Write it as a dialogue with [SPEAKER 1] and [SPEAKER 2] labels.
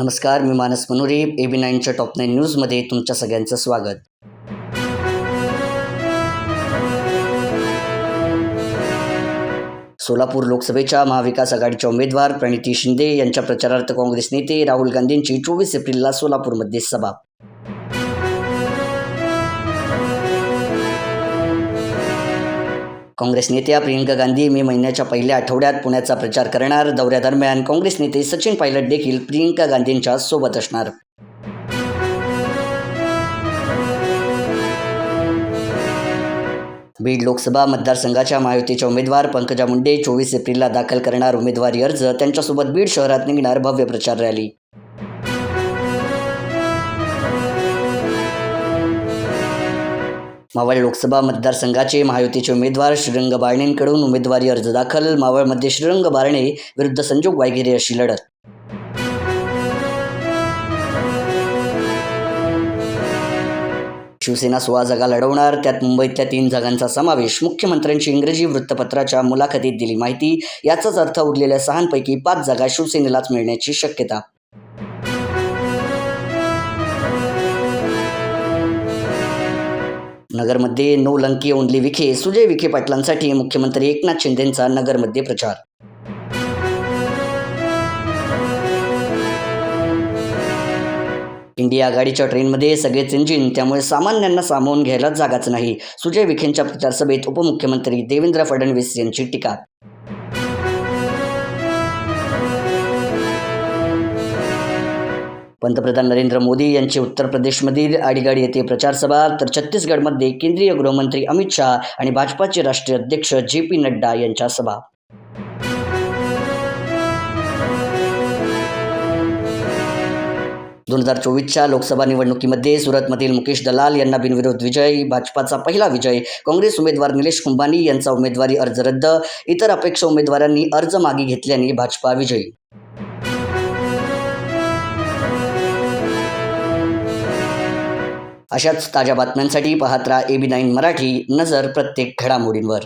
[SPEAKER 1] नमस्कार मी मानस मनोरे ए बी नाईनच्या टॉप नाईन न्यूजमध्ये तुमच्या सगळ्यांचं स्वागत. सोलापूर लोकसभेच्या महाविकास आघाडीच्या उमेदवार प्रणिती शिंदे यांच्या प्रचारार्थ काँग्रेस नेते राहुल गांधींची चोवीस एप्रिलला सोलापूरमध्ये सभा. काँग्रेस नेत्या प्रियंका गांधी मे महिन्याच्या पहिल्या आठवड्यात पुण्याचा प्रचार करणार. दौऱ्यादरम्यान काँग्रेस नेते सचिन पायलट देखील प्रियंका गांधींच्या सोबत असणार. बीड लोकसभा मतदारसंघाच्या महायुतीच्या उमेदवार पंकजा मुंडे चोवीस एप्रिलला दाखल करणार उमेदवारी अर्ज. त्यांच्यासोबत बीड शहरात निघणार भव्य प्रचार रॅली. मावळ लोकसभा मतदारसंघाचे महायुतीचे उमेदवार श्रीरंग बारणेंकडून उमेदवारी अर्ज दाखल. मावळमध्ये श्रीरंग बारणे विरुद्ध संजोग वायगिरे अशी लढत. शिवसेना सोळा जागा लढवणार. त्यात मुंबईतल्या तीन जागांचा समावेश. मुख्यमंत्र्यांची इंग्रजी वृत्तपत्राच्या मुलाखतीत दिली माहिती. याचाच अर्थ उरलेल्या सहांपैकी पाच जागा शिवसेनेलाच मिळण्याची शक्यता. नगरमध्ये नवलंकी ओंडली विखे सुजय विखे पाटलांसाठी मुख्यमंत्री एकनाथ शिंदेंचा नगरमध्ये प्रचार. इंडिया आघाडीच्या ट्रेनमध्ये सगळेच इंजिन त्यामुळे सामान्यांना सामावून घ्यायला जागाच नाही. सुजय विखेंच्या प्रचारसभेत उपमुख्यमंत्री देवेंद्र फडणवीस यांची टीका पंतप्रधान नरेंद्र मोदी यांची उत्तर प्रदेशमधील आडीगाडी येथे प्रचारसभा तर छत्तीसगडमध्ये केंद्रीय गृहमंत्री अमित शहा आणि भाजपाचे राष्ट्रीय अध्यक्ष जे पी नड्डा यांच्या सभा. दोन हजार चोवीसच्या लोकसभा निवडणुकीमध्ये सुरतमधील मुकेश दलाल यांना बिनविरोध विजय भाजपाचा पहिला विजय काँग्रेस उमेदवार निलेश कुंभानी यांचा उमेदवारी अर्ज रद्द इतर अपेक्षा उमेदवारांनी अर्ज मागे घेतल्याने भाजपा विजयी. अशाच ताज्या बातम्यांसाठी पाहत राहा ए बी नाईन मराठी नजर प्रत्येक घडामोडींवर.